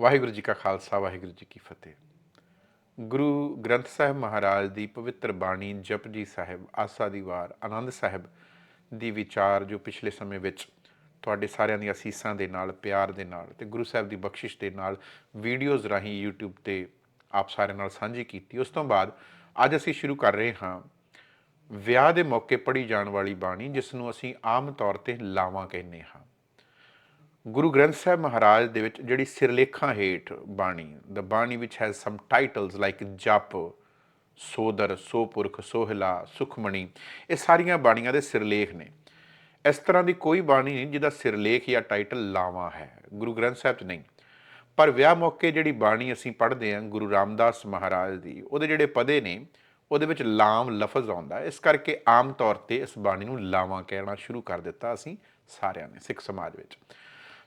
ਵਾਹਿਗੁਰੂ ਜੀ ਕਾ ਖਾਲਸਾ, ਵਾਹਿਗੁਰੂ ਜੀ ਕੀ ਫਤਿਹ। ਗੁਰੂ ਗ੍ਰੰਥ ਸਾਹਿਬ ਮਹਾਰਾਜ ਦੀ ਪਵਿੱਤਰ ਬਾਣੀ ਜਪਜੀ ਸਾਹਿਬ, ਆਸਾ ਦੀ ਵਾਰ, ਆਨੰਦ ਸਾਹਿਬ ਦੀ ਵਿਚਾਰ ਜੋ ਪਿਛਲੇ ਸਮੇਂ ਵਿੱਚ ਤੁਹਾਡੇ ਸਾਰਿਆਂ ਦੀਆਂ ਅਸੀਸਾਂ ਦੇ ਨਾਲ, ਪਿਆਰ ਦੇ ਨਾਲ ਤੇ ਗੁਰੂ ਸਾਹਿਬ ਦੀ ਬਖਸ਼ਿਸ਼ ਦੇ ਨਾਲ ਵੀਡੀਓਜ਼ ਰਾਹੀਂ YouTube ਤੇ ਆਪ ਸਾਰਿਆਂ ਨਾਲ ਸਾਂਝੀ ਕੀਤੀ, ਉਸ ਤੋਂ ਬਾਅਦ ਅੱਜ ਅਸੀਂ ਸ਼ੁਰੂ ਕਰ ਰਹੇ ਹਾਂ ਵਿਆਹ ਦੇ ਮੌਕੇ ਪੜ੍ਹੀ ਜਾਣ ਵਾਲੀ ਬਾਣੀ ਜਿਸ ਨੂੰ ਅਸੀਂ ਆਮ ਤੌਰ ਤੇ ਲਾਵਾਂ ਕਹਿੰਦੇ ਹਾਂ। ਗੁਰੂ ਗ੍ਰੰਥ ਸਾਹਿਬ ਮਹਾਰਾਜ ਦੇ ਵਿੱਚ ਜਿਹੜੀ ਸਿਰਲੇਖਾਂ ਹੇਠ Bani, the Bani which has some titles like Jap, Sodar, Sopurakh, Sohila, Sukhmani, ਇਹ ਸਾਰੀਆਂ ਬਾਣੀਆਂ ਦੇ ਸਿਰਲੇਖ ਨੇ। ਇਸ ਤਰ੍ਹਾਂ ਦੀ ਕੋਈ ਬਾਣੀ ਨਹੀਂ ਜਿਹਦਾ ਸਿਰਲੇਖ ਜਾਂ ਟਾਈਟਲ ਲਾਵਾਂ ਹੈ। ਗੁਰੂ ਗ੍ਰੰਥ ਸਾਹਿਬ 'ਚ ਨਹੀਂ। ਪਰ ਵਿਆਹ ਮੌਕੇ ਜਿਹੜੀ ਬਾਣੀ ਅਸੀਂ ਪੜ੍ਹਦੇ ਹਾਂ, ਗੁਰੂ ਰਾਮਦਾਸ ਮਹਾਰਾਜ ਦੀ, ਉਹਦੇ ਜਿਹੜੇ ਪਦੇ ਨੇ, ਉਹਦੇ ਵਿੱਚ ਲਾਮ ਲਫ਼ਜ਼ ਆਉਂਦਾ। ਇਸ ਕਰਕੇ ਆਮ ਤੌਰ ਤੇ ਇਸ ਬਾਣੀ ਨੂੰ ਲਾਵਾਂ ਕਹਿਣਾ ਸ਼ੁਰੂ ਕਰ ਦਿੱਤਾ ਅਸੀਂ ਸਾਰਿਆਂ ਨੇ, ਸਿੱਖ ਸਮਾਜ ਵਿੱਚ।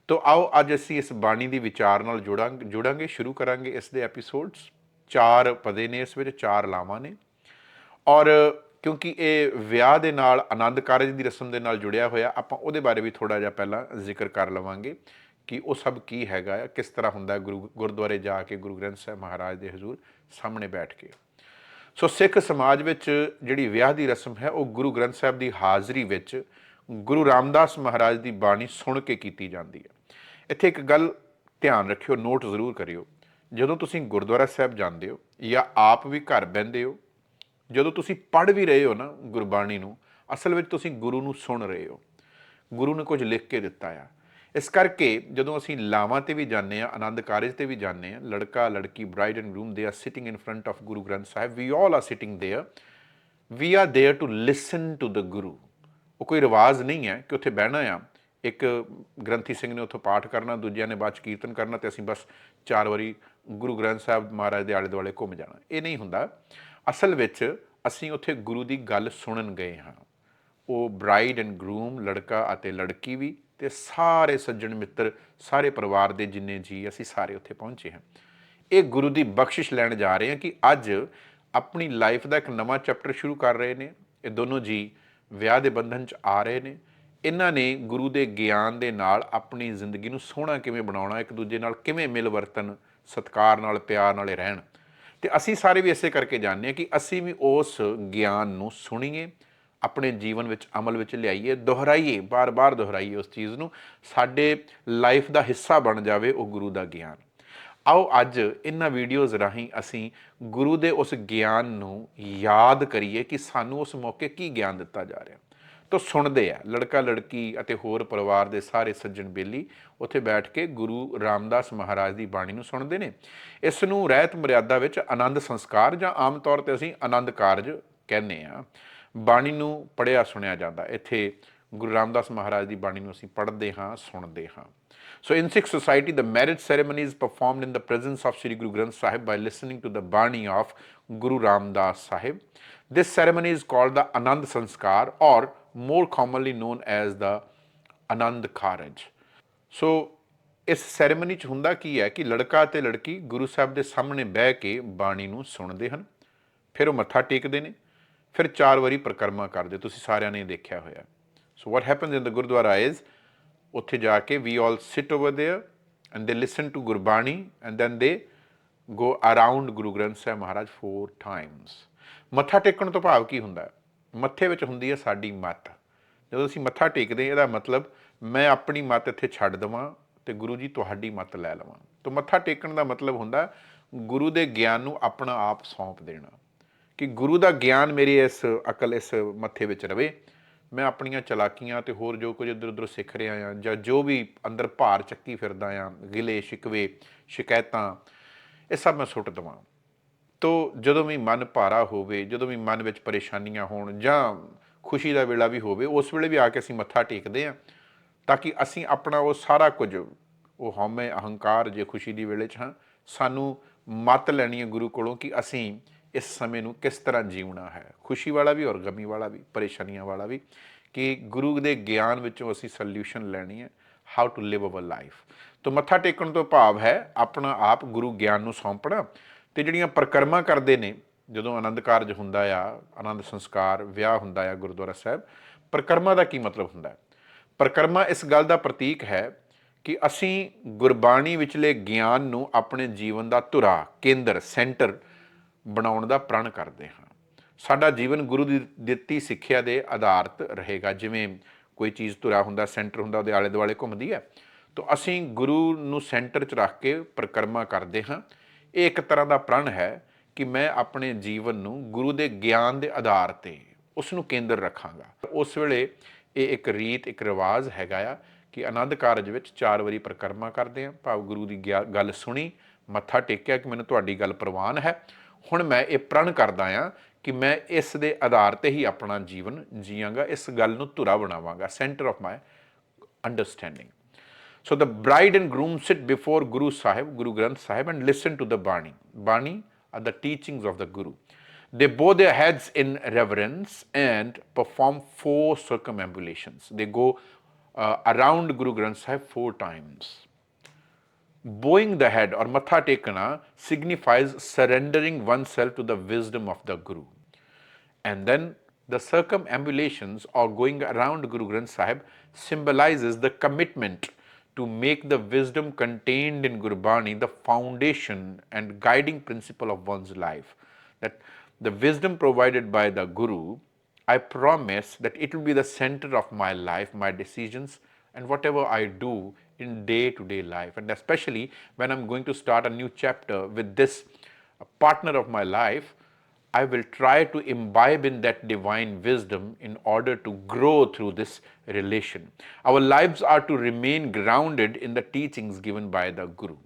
ਤੋ ਆਓ ਅੱਜ ਅਸੀਂ ਇਸ ਬਾਣੀ ਦੀ ਵਿਚਾਰ ਨਾਲ ਜੁੜਾਂਗੇ ਜੁੜਾਂਗੇ, ਸ਼ੁਰੂ ਕਰਾਂਗੇ ਇਸ ਦੇ ਐਪੀਸੋਡਸ ਚਾਰ ਪਦੇ ਨੇ ਇਸ ਵਿੱਚ, ਚਾਰ ਲਾਵਾਂ ਨੇ। ਔਰ ਕਿਉਂਕਿ ਇਹ ਵਿਆਹ ਦੇ ਨਾਲ, ਆਨੰਦ ਕਾਰਜ ਦੀ ਰਸਮ ਦੇ ਨਾਲ ਜੁੜਿਆ ਹੋਇਆ, ਆਪਾਂ ਉਹਦੇ ਬਾਰੇ ਵੀ ਥੋੜਾ ਜਿਹਾ ਪਹਿਲਾਂ ਜ਼ਿਕਰ ਕਰ ਲਵਾਂਗੇ ਕਿ ਉਹ ਸਭ ਕੀ ਹੈਗਾ ਆ, ਕਿਸ ਤਰ੍ਹਾਂ ਹੁੰਦਾ ਗੁਰੂ, ਗੁਰਦੁਆਰੇ ਜਾ ਕੇ ਗੁਰੂ ਗ੍ਰੰਥ ਸਾਹਿਬ ਮਹਾਰਾਜ ਦੇ ਹਜ਼ੂਰ ਸਾਹਮਣੇ ਬੈਠ ਕੇ। ਸੋ ਸਿੱਖ ਸਮਾਜ ਵਿੱਚ ਜਿਹੜੀ ਵਿਆਹ ਦੀ ਰਸਮ ਹੈ, ਉਹ ਗੁਰੂ ਗ੍ਰੰਥ ਸਾਹਿਬ ਦੀ ਹਾਜ਼ਰੀ ਵਿੱਚ ਗੁਰੂ ਰਾਮਦਾਸ ਮਹਾਰਾਜ ਦੀ ਬਾਣੀ ਸੁਣ ਕੇ ਕੀਤੀ ਜਾਂਦੀ ਹੈ। ਇੱਥੇ ਇੱਕ ਗੱਲ ਧਿਆਨ ਰੱਖਿਓ ਨੋਟ ਜ਼ਰੂਰ ਕਰਿਓ ਜਦੋਂ ਤੁਸੀਂ ਗੁਰਦੁਆਰਾ ਸਾਹਿਬ ਜਾਂਦੇ ਹੋ ਜਾਂ ਆਪ ਵੀ ਘਰ ਬਹਿੰਦੇ ਹੋ ਜਦੋਂ ਤੁਸੀਂ ਪੜ੍ਹ ਵੀ ਰਹੇ ਹੋ ਨਾ ਗੁਰਬਾਣੀ ਨੂੰ ਅਸਲ ਵਿੱਚ ਤੁਸੀਂ ਗੁਰੂ ਨੂੰ ਸੁਣ ਰਹੇ ਹੋ ਗੁਰੂ ਨੇ ਕੁਝ ਲਿਖ ਕੇ ਦਿੱਤਾ ਆ ਇਸ ਕਰਕੇ ਜਦੋਂ ਅਸੀਂ ਲਾਵਾਂ ਤੇ ਵੀ ਜਾਂਦੇ ਆ ਆਨੰਦ ਕਾਰਜ ਤੇ ਵੀ ਜਾਂਦੇ ਆ ਲੜਕਾ ਲੜਕੀ bride and groom they are sitting in front of Guru Granth Sahib we all are sitting there we are there to listen to the Guru ਉਹ ਕੋਈ ਰਿਵਾਜ ਨਹੀਂ ਹੈ ਕਿ ਉੱਥੇ ਬਹਿਣਾ ਆ ਇੱਕ ਗ੍ਰੰਥੀ ਸਿੰਘ ਨੇ ਉੱਥੋਂ ਪਾਠ ਕਰਨਾ, ਦੂਜਿਆਂ ਨੇ ਬਾਅਦ 'ਚ ਕੀਰਤਨ ਕਰਨਾ ਤੇ ਅਸੀਂ ਬਸ ਚਾਰ ਵਾਰੀ ਗੁਰੂ ਗ੍ਰੰਥ ਸਾਹਿਬ ਮਹਾਰਾਜ ਦੇ ਆਲੇ ਦੁਆਲੇ ਘੁੰਮ ਜਾਣਾ। ਇਹ ਨਹੀਂ ਹੁੰਦਾ। ਅਸਲ ਵਿੱਚ ਅਸੀਂ ਉੱਥੇ ਗੁਰੂ ਦੀ ਗੱਲ ਸੁਣਨ ਗਏ ਹਾਂ। ਉਹ ਬ੍ਰਾਈਡ ਐਂਡ ਗਰੂਮ ਲੜਕਾ ਅਤੇ ਲੜਕੀ ਵੀ ਤੇ ਸਾਰੇ ਸੱਜਣ ਮਿੱਤਰ, ਸਾਰੇ ਪਰਿਵਾਰ ਦੇ ਜਿੰਨੇ ਜੀ, ਅਸੀਂ ਸਾਰੇ ਉੱਥੇ ਪਹੁੰਚੇ ਹਾਂ। ਇਹ ਗੁਰੂ ਦੀ ਬਖਸ਼ਿਸ਼ ਲੈਣ ਜਾ ਰਹੇ ਹਾਂ ਕਿ ਅੱਜ ਆਪਣੀ ਲਾਈਫ ਦਾ ਇੱਕ ਨਵਾਂ ਚੈਪਟਰ ਸ਼ੁਰੂ ਕਰ ਰਹੇ ਨੇ। ਇਹ ਦੋਨੋਂ ਜੀ ਵਿਆਹ ਦੇ ਬੰਧਨ 'ਚ ਆ ਰਹੇ ਨੇ। ਇਹਨਾਂ ਨੇ ਗੁਰੂ ਦੇ ਗਿਆਨ ਦੇ ਨਾਲ ਆਪਣੀ ਜ਼ਿੰਦਗੀ ਨੂੰ ਸੋਹਣਾ ਕਿਵੇਂ ਬਣਾਉਣਾ, ਇੱਕ ਦੂਜੇ ਨਾਲ ਕਿਵੇਂ ਮਿਲ ਵਰਤਨ ਸਤਕਾਰ ਨਾਲ, ਪਿਆਰ ਨਾਲ ਰਹਿਣ। ਤੇ ਅਸੀਂ ਸਾਰੇ ਵੀ ਇਸੇ ਕਰਕੇ ਜਾਣਦੇ ਹਾਂ ਕਿ ਅਸੀਂ ਵੀ ਉਸ ਗਿਆਨ ਨੂੰ ਸੁਣੀਏ, ਆਪਣੇ ਜੀਵਨ ਵਿੱਚ ਅਮਲ ਵਿੱਚ ਲਿਆਈਏ, ਦੁਹਰਾਈਏ, ਬਾਰ-ਬਾਰ ਦੁਹਰਾਈਏ ਉਸ ਚੀਜ਼ ਨੂੰ, ਸਾਡੇ ਲਾਈਫ ਦਾ ਹਿੱਸਾ ਬਣ ਜਾਵੇ ਉਹ ਗੁਰੂ ਦਾ ਗਿਆਨ। ਆਓ ਅੱਜ ਇਹਨਾਂ ਵੀਡੀਓਜ਼ ਰਾਹੀਂ ਅਸੀਂ ਗੁਰੂ ਦੇ ਉਸ ਗਿਆਨ ਨੂੰ ਯਾਦ ਕਰੀਏ ਕਿ ਸਾਨੂੰ ਉਸ ਮੌਕੇ ਕੀ ਗਿਆਨ ਦਿੱਤਾ ਜਾ ਰਿਹਾ। ਤੋ ਸੁਣਦੇ ਆ ਲੜਕਾ ਲੜਕੀ ਅਤੇ ਹੋਰ ਪਰਿਵਾਰ ਦੇ ਸਾਰੇ ਸੱਜਣ ਬੇਲੀ ਉੱਥੇ ਬੈਠ ਕੇ ਗੁਰੂ ਰਾਮਦਾਸ ਮਹਾਰਾਜ ਦੀ ਬਾਣੀ ਨੂੰ ਸੁਣਦੇ ਨੇ ਇਸ ਨੂੰ ਰਹਿਤ ਮਰਿਆਦਾ ਵਿੱਚ ਆਨੰਦ ਸੰਸਕਾਰ ਜਾਂ ਆਮ ਤੌਰ ਤੇ ਅਸੀਂ ਆਨੰਦ ਕਾਰਜ ਕਹਿੰਦੇ ਆ ਬਾਣੀ ਨੂੰ ਪੜਿਆ ਸੁਣਿਆ ਜਾਂਦਾ ਇੱਥੇ ਗੁਰੂ ਰਾਮਦਾਸ ਮਹਾਰਾਜ ਦੀ ਬਾਣੀ ਨੂੰ ਅਸੀਂ ਪੜ੍ਹਦੇ ਹਾਂ ਸੁਣਦੇ ਹਾਂ So in Sikh society, the marriage ceremony is performed in the presence of Sri Guru Granth Sahib by listening to the Bani of Guru Ramdas Sahib. This ceremony is called the Anand Sanskar or more commonly known as the Anand Karaj. So ਇਸ ceremony 'ਚ ਹੁੰਦਾ ਕੀ ਹੈ ਕਿ ਲੜਕਾ ਤੇ ਲੜਕੀ ਗੁਰੂ ਸਾਹਿਬ ਦੇ ਸਾਹਮਣੇ ਬਹਿ ਕੇ ਬਾਣੀ ਨੂੰ ਸੁਣਦੇ ਹਨ ਫਿਰ ਉਹ ਮੱਥਾ ਟੇਕਦੇ ਨੇ ਫਿਰ ਚਾਰ ਵਾਰੀ ਪ੍ਰਕਰਮਾ ਕਰਦੇ ਤੁਸੀਂ ਸਾਰਿਆਂ ਨੇ ਦੇਖਿਆ ਹੋਇਆ so what happens in the gurdwara is ਉੱਥੇ ਜਾ ਕੇ we all sit over there and they listen to Gurbani and then they go around Guru Granth Sahib Maharaj four times ਮੱਥਾ ਟੇਕਣ ਤੋਂ ਭਾਵ ਕੀ ਹੁੰਦਾ ਹੈ ਮੱਥੇ ਵਿੱਚ ਹੁੰਦੀ ਹੈ ਸਾਡੀ ਮੱਤ। ਜਦੋਂ ਅਸੀਂ ਮੱਥਾ ਟੇਕਦੇ ਇਹਦਾ ਮਤਲਬ ਮੈਂ ਆਪਣੀ ਮੱਤ ਇੱਥੇ ਛੱਡ ਦਵਾਂ ਤੇ ਗੁਰੂ ਜੀ ਤੁਹਾਡੀ ਮੱਤ ਲੈ ਲਵਾਂ। ਤਾਂ ਮੱਥਾ ਟੇਕਣ ਦਾ ਮਤਲਬ ਹੁੰਦਾ ਗੁਰੂ ਦੇ ਗਿਆਨ ਨੂੰ ਆਪਣਾ ਆਪ ਸੌਂਪ ਦੇਣਾ ਕਿ ਗੁਰੂ ਦਾ ਗਿਆਨ ਮੇਰੀ ਇਸ ਅਕਲ, ਇਸ ਮੱਥੇ ਵਿੱਚ ਰਵੇ। ਮੈਂ ਆਪਣੀਆਂ ਚਲਾਕੀਆਂ ਤੇ ਹੋਰ ਜੋ ਕੁਝ ਇੱਧਰ ਉੱਧਰ ਸਿੱਖ ਰਿਹਾ ਆ ਜਾਂ ਜੋ ਵੀ ਅੰਦਰ ਭਾਰ ਚੱਕੀ ਫਿਰਦਾ ਆ ਗਿਲੇ, ਸ਼ਿਕਵੇ, ਸ਼ਿਕਾਇਤਾਂ, ਇਹ ਸਭ ਮੈਂ ਸੁੱਟ ਦਵਾਂ। ਤੋ ਜਦੋਂ ਵੀ ਮਨ ਭਾਰਾ ਹੋਵੇ, ਜਦੋਂ ਵੀ ਮਨ ਵਿੱਚ ਪਰੇਸ਼ਾਨੀਆਂ ਹੋਣ ਜਾਂ ਖੁਸ਼ੀ ਦਾ ਵੇਲਾ ਵੀ ਹੋਵੇ, ਉਸ ਵੇਲੇ ਵੀ ਆ ਕੇ ਅਸੀਂ ਮੱਥਾ ਟੇਕਦੇ ਆ ਤਾਂ ਕਿ ਅਸੀਂ ਆਪਣਾ ਉਹ ਸਾਰਾ ਕੁਝ, ਉਹ ਹਉਮੈ ਅਹੰਕਾਰ ਜੇ ਖੁਸ਼ੀ ਦੀ ਵੇਲੇ 'ਚ ਹਾਂ, ਸਾਨੂੰ ਮਤ ਲੈਣੀ ਹੈ ਗੁਰੂ ਕੋਲੋਂ ਕਿ ਅਸੀਂ ਇਸ ਸਮੇਂ ਨੂੰ ਕਿਸ ਤਰ੍ਹਾਂ ਜੀਉਣਾ ਹੈ। ਖੁਸ਼ੀ ਵਾਲਾ ਵੀ ਔਰ ਗਮੀ ਵਾਲਾ ਵੀ, ਪਰੇਸ਼ਾਨੀਆਂ ਵਾਲਾ ਵੀ, ਕਿ ਗੁਰੂ ਦੇ ਗਿਆਨ ਵਿੱਚੋਂ ਅਸੀਂ ਸੋਲੂਸ਼ਨ ਲੈਣੀ ਹੈ how to live our life ਤੋਂ ਮੱਥਾ ਟੇਕਣ ਤੋਂ ਭਾਵ ਹੈ ਆਪਣਾ ਆਪ ਗੁਰੂ ਗਿਆਨ ਨੂੰ ਸੌਂਪਣਾ ਤੇ ਜਿਹੜੀਆਂ ਪ੍ਰਕਰਮਾਂ ਕਰਦੇ ਨੇ, ਜਦੋਂ ਆਨੰਦ ਕਾਰਜ ਹੁੰਦਾ ਆ, ਆਨੰਦ ਸੰਸਕਾਰ, ਵਿਆਹ ਹੁੰਦਾ ਆ ਗੁਰਦੁਆਰਾ ਸਾਹਿਬ, ਪ੍ਰਕਰਮਾਂ ਦਾ ਕੀ ਮਤਲਬ ਹੁੰਦਾ? ਹੈ ਪ੍ਰਕਰਮਾ ਇਸ ਗੱਲ ਦਾ ਪ੍ਰਤੀਕ ਹੈ ਕਿ ਅਸੀਂ ਗੁਰਬਾਣੀ ਵਿਚਲੇ ਗਿਆਨ ਨੂੰ ਆਪਣੇ ਜੀਵਨ ਦਾ ਧੁਰਾ, ਕੇਂਦਰ, ਸੈਂਟਰ ਬਣਾਉਣ ਦਾ ਪ੍ਰਣ ਕਰਦੇ ਹਾਂ। ਸਾਡਾ ਜੀਵਨ ਗੁਰੂ ਦੀ ਦਿੱਤੀ ਸਿੱਖਿਆ ਦੇ ਆਧਾਰਿਤ ਰਹੇਗਾ। ਜਿਵੇਂ ਕੋਈ ਚੀਜ਼ ਧੁਰਾ ਹੁੰਦਾ, ਸੈਂਟਰ ਹੁੰਦਾ, ਉਹਦੇ ਆਲੇ ਦੁਆਲੇ ਘੁੰਮਦੀ ਹੈ, ਤਾਂ ਅਸੀਂ ਗੁਰੂ ਨੂੰ ਸੈਂਟਰ 'ਚ ਰੱਖ ਕੇ ਪਰਿਕਰਮਾ ਕਰਦੇ ਹਾਂ। ਇਹ ਇੱਕ ਤਰ੍ਹਾਂ ਦਾ ਪ੍ਰਣ ਹੈ ਕਿ ਮੈਂ ਆਪਣੇ ਜੀਵਨ ਨੂੰ ਗੁਰੂ ਦੇ ਗਿਆਨ ਦੇ ਆਧਾਰ ਤੇ ਉਸ ਨੂੰ ਕੇਂਦਰ ਰੱਖਾਂਗਾ। ਉਸ ਵੇਲੇ ਇਹ ਇੱਕ ਰੀਤ, ਇੱਕ ਰਿਵਾਜ ਹੈਗਾ ਆ ਕਿ ਆਨੰਦ ਕਾਰਜ ਵਿੱਚ ਚਾਰ ਵਾਰੀ ਪਰਿਕਰਮਾ ਕਰਦੇ ਹਾਂ। ਭਾਵ ਗੁਰੂ ਦੀ ਗਿਆ- ਗੱਲ ਸੁਣੀ, ਮੱਥਾ ਟੇਕਿਆ ਕਿ ਮੈਨੂੰ ਤੁਹਾਡੀ ਗੱਲ ਪ੍ਰਵਾਨ ਹੈ। ਹੁਣ ਮੈਂ ਇਹ ਪ੍ਰਣ ਕਰਦਾ ਆ ਕਿ ਮੈਂ ਇਸ ਦੇ ਆਧਾਰ ਤੇ ਹੀ ਆਪਣਾ ਜੀਵਨ ਜੀਵਾਂਗਾ, ਇਸ ਗੱਲ ਨੂੰ ਧੁਰਾ ਬਣਾਵਾਂਗਾ। Centre of my understanding So the bride and groom sit before Guru Sahib, Guru Granth Sahib, and listen to the Bani. Bani are the teachings of the Guru. They bow their heads in reverence and perform four circumambulations. They go uh, around Guru Granth Sahib four times. Bowing the head or matha tekana signifies surrendering oneself to the wisdom of the Guru. And then the circumambulations or going around Guru Granth Sahib symbolizes the commitment to make the wisdom contained in Gurbani the foundation and guiding principle of one's life. That the wisdom provided by the Guru, I promise that it will be the center of my life, my decisions, and whatever I do in day to day life. And especially when I'm going to start a new chapter with this partner of my life, I will try to imbibe in that divine wisdom in order to grow through this relation. Our lives are to remain grounded in the teachings given by the Guru,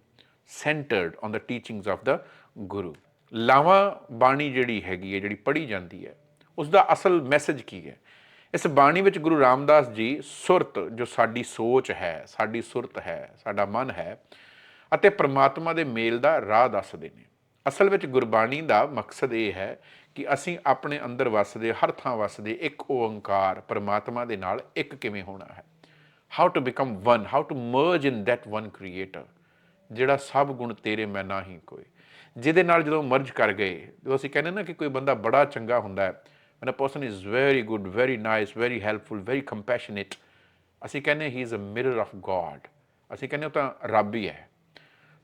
centered on the teachings of the Guru. Lavan Bani ਜਿਹੜੀ ਹੈਗੀ ਹੈ ਜਿਹੜੀ ਪੜ੍ਹੀ ਜਾਂਦੀ ਹੈ ਉਸ ਦਾ ਅਸਲ message ਕੀ ਹੈ ਇਸ ਬਾਣੀ ਵਿੱਚ ਗੁਰੂ ਰਾਮਦਾਸ ਜੀ ਸੁਰਤ ਜੋ ਸਾਡੀ ਸੋਚ ਹੈ ਸਾਡੀ ਸੁਰਤ ਹੈ ਸਾਡਾ ਮਨ ਹੈ ਅਤੇ ਪ੍ਰਮਾਤਮਾ ਦੇ ਮੇਲ ਦਾ ਰਾਹ ਦੱਸਦੇ ਨੇ ਅਸਲ ਵਿੱਚ ਗੁਰਬਾਣੀ ਦਾ ਮਕਸਦ ਇਹ ਹੈ ਕਿ ਅਸੀਂ ਆਪਣੇ ਅੰਦਰ ਵਸਦੇ, ਹਰ ਥਾਂ ਵਸਦੇ, ਇੱਕ ਓੰਕਾਰ ਪਰਮਾਤਮਾ ਦੇ ਨਾਲ ਇੱਕ ਕਿਵੇਂ ਹੋਣਾ ਹੈ? How to become one how to merge in that one creator ਜਿਹੜਾ ਸਭ ਗੁਣ ਤੇਰੇ ਮੈਂ ਨਾਹੀਂ ਕੋਈ ਜਿਹਦੇ ਨਾਲ ਜਦੋਂ ਮਰਜ ਕਰ ਗਏ, ਜਦੋਂ ਅਸੀਂ ਕਹਿੰਦੇ ਨਾ ਕਿ ਕੋਈ ਬੰਦਾ ਬੜਾ ਚੰਗਾ ਹੁੰਦਾ ਹੈ, when a person is very good very nice very helpful, very compassionate, ਅਸੀਂ ਕਹਿੰਦੇ ਹੀ is a mirror of God ਅਸੀਂ ਕਹਿੰਦੇ ਉਹ ਤਾਂ ਰੱਬ ਹੀ ਹੈ।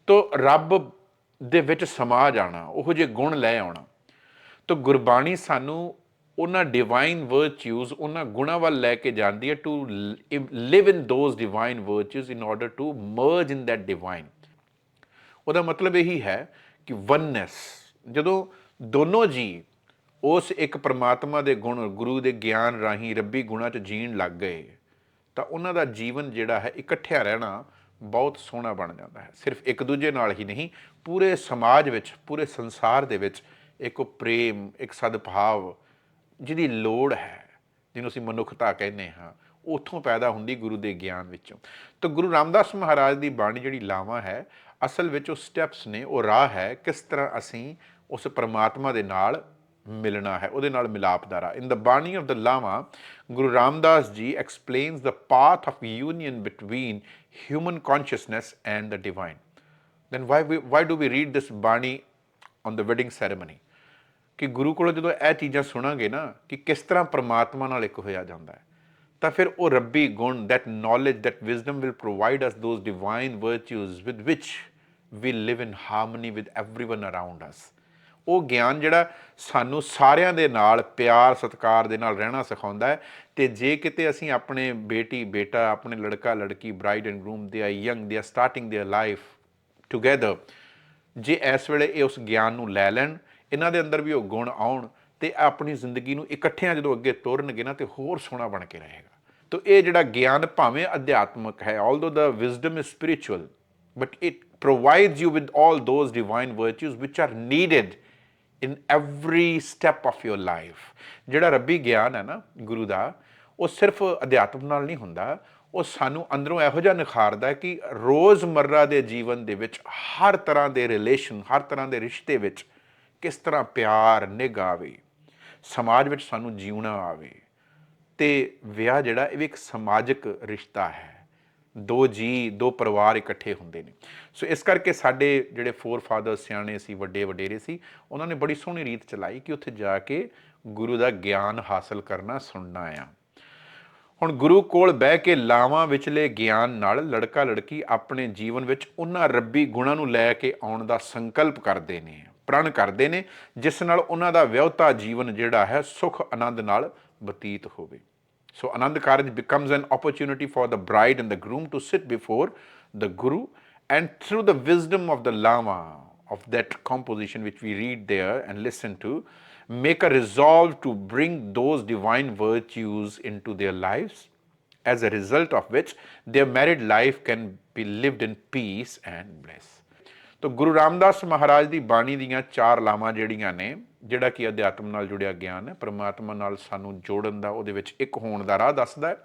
ਤੋ ਰੱਬ ਦੇ ਵਿੱਚ ਸਮਾ ਜਾਣਾ, ਉਹੋ ਜਿਹੇ ਗੁਣ ਲੈ ਆਉਣਾ। ਤਾਂ ਗੁਰਬਾਣੀ ਸਾਨੂੰ ਉਹਨਾਂ ਡਿਵਾਈਨ ਵਰਚੂਸ ਉਹਨਾਂ ਗੁਣਾਂ ਵੱਲ ਲੈ ਕੇ ਜਾਂਦੀ ਹੈ to live in those divine virtues in order to merge in that divine ਉਹਦਾ ਮਤਲਬ ਇਹੀ ਹੈ ਕਿ ਵਨਨੈਸ ਜਦੋਂ ਦੋਨੋਂ ਜੀ ਉਸ ਇੱਕ ਪਰਮਾਤਮਾ ਦੇ ਗੁਣ, ਗੁਰੂ ਦੇ ਗਿਆਨ ਰਾਹੀਂ ਰੱਬੀ ਗੁਣਾਂ 'ਚ ਜੀਣ ਲੱਗ ਗਏ, ਤਾਂ ਉਹਨਾਂ ਦਾ ਜੀਵਨ ਜਿਹੜਾ ਹੈ ਇਕੱਠਿਆ ਰਹਿਣਾ ਬਹੁਤ ਸੋਹਣਾ ਬਣ ਜਾਂਦਾ ਹੈ। ਸਿਰਫ ਇੱਕ ਦੂਜੇ ਨਾਲ ਹੀ ਨਹੀਂ, ਪੂਰੇ ਸਮਾਜ ਵਿੱਚ, ਪੂਰੇ ਸੰਸਾਰ ਦੇ ਵਿੱਚ ਇੱਕ ਉਹ ਪ੍ਰੇਮ, ਇੱਕ ਸਦਭਾਵ ਜਿਹਦੀ ਲੋੜ ਹੈ, ਜਿਹਨੂੰ ਅਸੀਂ ਮਨੁੱਖਤਾ ਕਹਿੰਦੇ ਹਾਂ, ਉਥੋਂ ਪੈਦਾ ਹੁੰਦੀ ਗੁਰੂ ਦੇ ਗਿਆਨ ਵਿੱਚੋਂ। ਤਾਂ ਗੁਰੂ ਰਾਮਦਾਸ ਮਹਾਰਾਜ ਦੀ ਬਾਣੀ ਜਿਹੜੀ ਲਾਵਾਂ ਹੈ, ਅਸਲ ਵਿੱਚ ਉਹ ਸਟੈਪਸ ਨੇ, ਉਹ ਰਾਹ ਹੈ ਕਿਸ ਤਰ੍ਹਾਂ ਅਸੀਂ ਉਸ ਪਰਮਾਤਮਾ ਦੇ ਨਾਲ ਮਿਲਣਾ ਹੈ ਉਹਦੇ ਨਾਲ ਮਿਲਾਪ ਦਾਰਾ ਇਨ ਦ ਬਾਣੀ of the Laavan Guru Ramdas ji explains the path of union between human consciousness and the divine then why why do we read this bani on the wedding ceremony ਕਿ ਗੁਰੂ ਕੋਲੋਂ ਜਦੋਂ ਇਹ ਚੀਜ਼ਾਂ ਸੁਣਾਂਗੇ ਨਾ ਕਿ ਕਿਸ ਤਰ੍ਹਾਂ ਪ੍ਰਮਾਤਮਾ ਨਾਲ ਇੱਕ ਹੋਇਆ ਜਾਂਦਾ ਹੈ ਤਾਂ ਫਿਰ ਉਹ ਰੱਬੀ ਗੁਣ that knowledge that wisdom will provide us those divine virtues with which we live in harmony with everyone around us ਉਹ ਗਿਆਨ ਜਿਹੜਾ ਸਾਨੂੰ ਸਾਰਿਆਂ ਦੇ ਨਾਲ ਪਿਆਰ ਸਤਿਕਾਰ ਦੇ ਨਾਲ ਰਹਿਣਾ ਸਿਖਾਉਂਦਾ ਹੈ ਤੇ ਜੇ ਕਿਤੇ ਅਸੀਂ ਆਪਣੇ ਬੇਟੀ ਬੇਟਾ ਆਪਣੇ ਲੜਕਾ ਲੜਕੀ bride and groom they are young they are starting their life together ਜੇ ਇਸ ਵੇਲੇ ਇਹ ਉਸ ਗਿਆਨ ਨੂੰ ਲੈ ਲੈਣ ਇਹਨਾਂ ਦੇ ਅੰਦਰ ਵੀ ਉਹ ਗੁਣ ਆਉਣ ਤੇ ਆਪਣੀ ਜ਼ਿੰਦਗੀ ਨੂੰ ਇਕੱਠਿਆਂ ਜਦੋਂ ਅੱਗੇ ਤੋਰਨਗੇ ਨਾ ਤੇ ਹੋਰ ਸੋਹਣਾ ਬਣ ਕੇ ਰਹੇਗਾ ਤੋ ਇਹ ਜਿਹੜਾ ਗਿਆਨ ਭਾਵੇਂ ਅਧਿਆਤਮਕ ਹੈ although the wisdom is spiritual but it provides you with all those divine virtues which are needed in every step of your life ਜਿਹੜਾ ਰੱਬੀ ਗਿਆਨ ਹੈ ਨਾ, ਗੁਰੂ ਦਾ, ਉਹ ਸਿਰਫ ਅਧਿਆਤਮ ਨਾਲ ਨਹੀਂ ਹੁੰਦਾ। ਉਹ ਸਾਨੂੰ ਅੰਦਰੋਂ ਇਹੋ ਜਿਹਾ ਨਿਖਾਰਦਾ ਕਿ ਰੋਜ਼ਮਰਰਾ ਦੇ ਜੀਵਨ ਦੇ ਵਿੱਚ ਹਰ ਤਰ੍ਹਾਂ ਦੇ ਰਿਲੇਸ਼ਨ ਹਰ ਤਰ੍ਹਾਂ ਦੇ ਰਿਸ਼ਤੇ ਵਿੱਚ ਕਿਸ ਤਰ੍ਹਾਂ ਪਿਆਰ, ਨਿੱਘ ਆਵੇ। ਸਮਾਜ ਵਿੱਚ ਸਾਨੂੰ ਜਿਉਣਾ ਆਵੇ। ਤੇ ਵਿਆਹ ਜਿਹੜਾ, ਇਹ ਵੀ ਇੱਕ ਸਮਾਜਿਕ ਰਿਸ਼ਤਾ ਹੈ। ਦੋ ਜੀ, ਦੋ ਪਰਿਵਾਰ ਇਕੱਠੇ ਹੁੰਦੇ ਨੇ। ਸੋ ਇਸ ਕਰਕੇ ਸਾਡੇ ਜਿਹੜੇ ਫੋਰ ਫਾਦਰ ਸਿਆਣੇ ਸੀ, ਵੱਡੇ ਵਡੇਰੇ ਸੀ, ਉਹਨਾਂ ਨੇ ਬੜੀ ਸੋਹਣੀ ਰੀਤ ਚਲਾਈ ਕਿ ਉੱਥੇ ਜਾ ਕੇ ਗੁਰੂ ਦਾ ਗਿਆਨ ਹਾਸਲ ਕਰਨਾ ਸੁਣਨਾ ਆ। ਹੁਣ ਗੁਰੂ ਕੋਲ ਬਹਿ ਕੇ ਲਾਵਾਂ ਵਿਚਲੇ ਗਿਆਨ ਨਾਲ ਲੜਕਾ ਲੜਕੀ ਆਪਣੇ ਜੀਵਨ ਵਿੱਚ ਉਹਨਾਂ ਰੱਬੀ ਗੁਣਾਂ ਨੂੰ ਲੈ ਕੇ ਆਉਣ ਦਾ ਸੰਕਲਪ ਕਰਦੇ ਨੇ, ਪ੍ਰਣ ਕਰਦੇ ਨੇ, ਜਿਸ ਨਾਲ ਉਹਨਾਂ ਦਾ ਵਿਆਹਤਾ ਜੀਵਨ ਜਿਹੜਾ ਹੈ ਸੁਖ, ਆਨੰਦ ਨਾਲ ਬਤੀਤ ਹੋਵੇ। So Anand Karaj becomes an opportunity for the bride and the groom to sit before the Guru and through the wisdom of the Lama of that composition which we read there and listen to, make a resolve to bring those divine virtues into their lives, as a result of which their married life can be lived in peace and bliss. ਤੋ ਗੁਰੂ ਰਾਮਦਾਸ ਮਹਾਰਾਜ ਦੀ ਬਾਣੀ ਦੀਆਂ ਚਾਰ ਲਾਵਾਂ ਜਿਹੜੀਆਂ ਨੇ ਜਿਹੜਾ ਕਿ ਅਧਿਆਤਮ ਨਾਲ ਜੁੜਿਆ ਗਿਆਨ ਹੈ, ਪ੍ਰਮਾਤਮਾ ਨਾਲ ਸਾਨੂੰ ਜੋੜਨ ਦਾ, ਉਹਦੇ ਵਿੱਚ ਇੱਕ ਹੋਣ ਦਾ ਰਾਹ ਦੱਸਦਾ ਹੈ।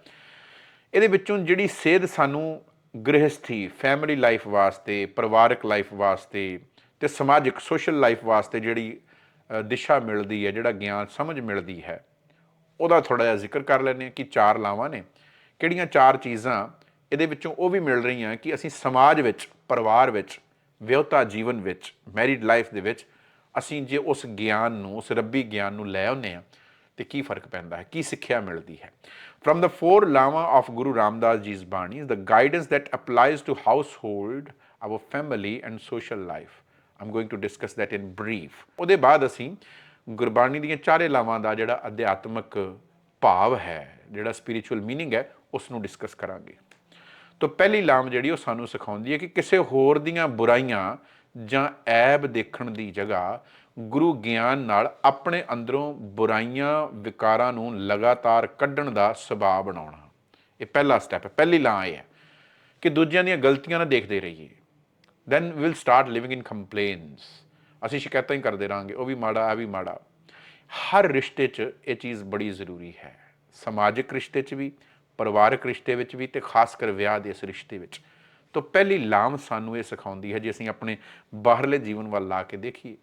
ਇਹਦੇ ਵਿੱਚੋਂ ਜਿਹੜੀ ਸੇਧ ਸਾਨੂੰ ਗ੍ਰਹਿਸਥੀ ਫੈਮਿਲੀ ਲਾਈਫ ਵਾਸਤੇ, ਪਰਿਵਾਰਕ ਲਾਈਫ ਵਾਸਤੇ ਤੇ ਸਮਾਜਿਕ ਸੋਸ਼ਲ ਲਾਈਫ ਵਾਸਤੇ ਜਿਹੜੀ ਦਿਸ਼ਾ ਮਿਲਦੀ ਹੈ, ਜਿਹੜਾ ਗਿਆਨ ਸਮਝ ਮਿਲਦੀ ਹੈ, ਉਹਦਾ ਥੋੜਾ ਜਿਹਾ ਜ਼ਿਕਰ ਕਰ ਲੈਂਦੇ ਹਾਂ ਕਿ ਚਾਰ ਲਾਵਾਂ ਨੇ। ਕਿਹੜੀਆਂ ਚਾਰ ਚੀਜ਼ਾਂ ਇਹਦੇ ਵਿੱਚੋਂ ਉਹ ਵੀ ਮਿਲ ਰਹੀਆਂ ਕਿ ਅਸੀਂ ਸਮਾਜ ਵਿੱਚ, ਪਰਿਵਾਰ ਵਿੱਚ, ਵਿਆਹਤਾ ਜੀਵਨ ਵਿੱਚ ਮੈਰਿਡ ਲਾਈਫ ਦੇ ਵਿੱਚ ਅਸੀਂ ਜੇ ਉਸ ਗਿਆਨ ਨੂੰ ਉਸ ਰੱਬੀ ਗਿਆਨ ਨੂੰ ਲੈ ਆਉਂਦੇ ਹਾਂ ਤੇ ਕੀ ਫਰਕ ਪੈਂਦਾ ਹੈ ਕੀ ਸਿੱਖਿਆ ਮਿਲਦੀ ਹੈ from the four lama of guru ramdas ji's banis the guidance that applies to household our family and social life i'm going to discuss that in brief ਉਹਦੇ ਬਾਅਦ ਅਸੀਂ ਗੁਰਬਾਣੀ ਦੀਆਂ ਚਾਰੇ ਲਾਵਾਂ ਦਾ ਜਿਹੜਾ ਅਧਿਆਤਮਕ ਭਾਵ ਹੈ ਜਿਹੜਾ ਸਪਿਰਚੁਅਲ मीनिंग ਹੈ ਉਸ ਨੂੰ ਡਿਸਕਸ ਕਰਾਂਗੇ ਤੋ ਪਹਿਲੀ ਲਾਮ ਜਿਹੜੀ ਉਹ ਸਾਨੂੰ ਸਿਖਾਉਂਦੀ ਹੈ ਕਿ ਕਿਸੇ ਹੋਰ ਦੀਆਂ ਬੁਰਾਈਆਂ ਜਾਂ ਐਬ ਦੇਖਣ ਦੀ ਜਗ੍ਹਾ ਗੁਰੂ ਗਿਆਨ ਨਾਲ ਆਪਣੇ ਅੰਦਰੋਂ ਬੁਰਾਈਆਂ, ਵਿਕਾਰਾਂ ਨੂੰ ਲਗਾਤਾਰ ਕੱਢਣ ਦਾ ਸੁਭਾਅ ਬਣਾਉਣਾ। ਇਹ ਪਹਿਲਾ ਸਟੈਪ ਹੈ। ਪਹਿਲੀ ਲਾਂ ਇਹ ਹੈ ਕਿ ਦੂਜਿਆਂ ਦੀਆਂ ਗਲਤੀਆਂ ਨਾ ਦੇਖਦੇ ਰਹੀਏ। Then will start living in complaints ਅਸੀਂ ਸ਼ਿਕਾਇਤਾਂ ਹੀ ਕਰਦੇ ਰਾਂਗੇ ਉਹ ਵੀ ਮਾੜਾ ਆ ਵੀ ਮਾੜਾ। ਹਰ ਰਿਸ਼ਤੇ 'ਚ ਇਹ ਚੀਜ਼ ਬੜੀ ਜ਼ਰੂਰੀ ਹੈ। ਸਮਾਜਿਕ ਰਿਸ਼ਤੇ 'ਚ ਵੀ, ਪਰਿਵਾਰਕ ਰਿਸ਼ਤੇ ਵਿੱਚ ਵੀ ਤੇ ਖਾਸ ਕਰ ਵਿਆਹ ਦੇ ਇਸ ਰਿਸ਼ਤੇ ਵਿੱਚ। ਤੋਂ ਪਹਿਲੀ ਲਾਮ ਸਾਨੂੰ ਇਹ ਸਿਖਾਉਂਦੀ ਹੈ ਜੇ ਅਸੀਂ ਆਪਣੇ ਬਾਹਰਲੇ ਜੀਵਨ ਵੱਲ ਲਾ ਕੇ ਦੇਖੀਏ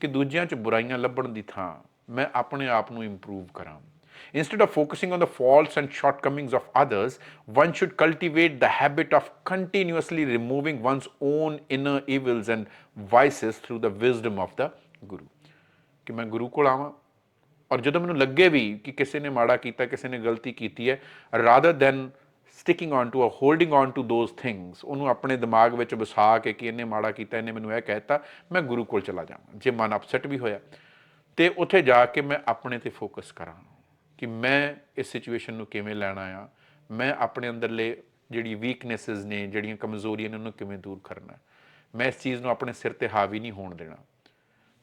ਕਿ ਦੂਜਿਆਂ 'ਚ ਬੁਰਾਈਆਂ ਲੱਭਣ ਦੀ ਥਾਂ ਮੈਂ ਆਪਣੇ ਆਪ ਨੂੰ ਇੰਪਰੂਵ ਕਰਾਂ Instead of focusing on the faults and shortcomings of others, one should cultivate the habit of continuously removing one's own inner evils and vices through the wisdom of the Guru. ਕਿ ਮੈਂ ਗੁਰੂ ਕੋਲ ਆਵਾਂ ਔਰ ਜਦੋਂ ਮੈਨੂੰ ਲੱਗੇ ਵੀ ਕਿ ਕਿਸੇ ਨੇ ਮਾੜਾ ਕੀਤਾ ਕਿਸੇ ਨੇ ਗਲਤੀ ਕੀਤੀ ਹੈ rather than sticking on to a holding on to those things ਉਹਨੂੰ ਆਪਣੇ ਦਿਮਾਗ ਵਿੱਚ ਵਸਾ ਕੇ ਕਿ ਇਹਨੇ ਮਾੜਾ ਕੀਤਾ ਇਹਨੇ ਮੈਨੂੰ ਇਹ ਕਹਿਤਾ, ਮੈਂ ਗੁਰੂ ਕੋਲ ਚਲਾ ਜਾਵਾਂ, ਜੇ ਮਨ ਅਪਸੈਟ ਵੀ ਹੋਇਆ। ਤੇ ਉੱਥੇ ਜਾ ਕੇ ਮੈਂ ਆਪਣੇ ਤੇ ਫੋਕਸ ਕਰਾਂ ਕਿ ਮੈਂ ਇਸ ਸਿਚੁਏਸ਼ਨ ਨੂੰ ਕਿਵੇਂ ਲੈਣਾ ਆ ਮੈਂ ਆਪਣੇ ਅੰਦਰਲੇ ਜਿਹੜੀ ਵੀਕਨੈਸਸ ਨੇ, ਜਿਹੜੀਆਂ ਕਮਜ਼ੋਰੀਆਂ ਨੇ, ਉਹਨੂੰ ਕਿਵੇਂ ਦੂਰ ਕਰਨਾ। ਮੈਂ ਇਸ ਚੀਜ਼ ਨੂੰ ਆਪਣੇ ਸਿਰ ਤੇ ਹਾਵੀ ਨਹੀਂ ਹੋਣ ਦੇਣਾ।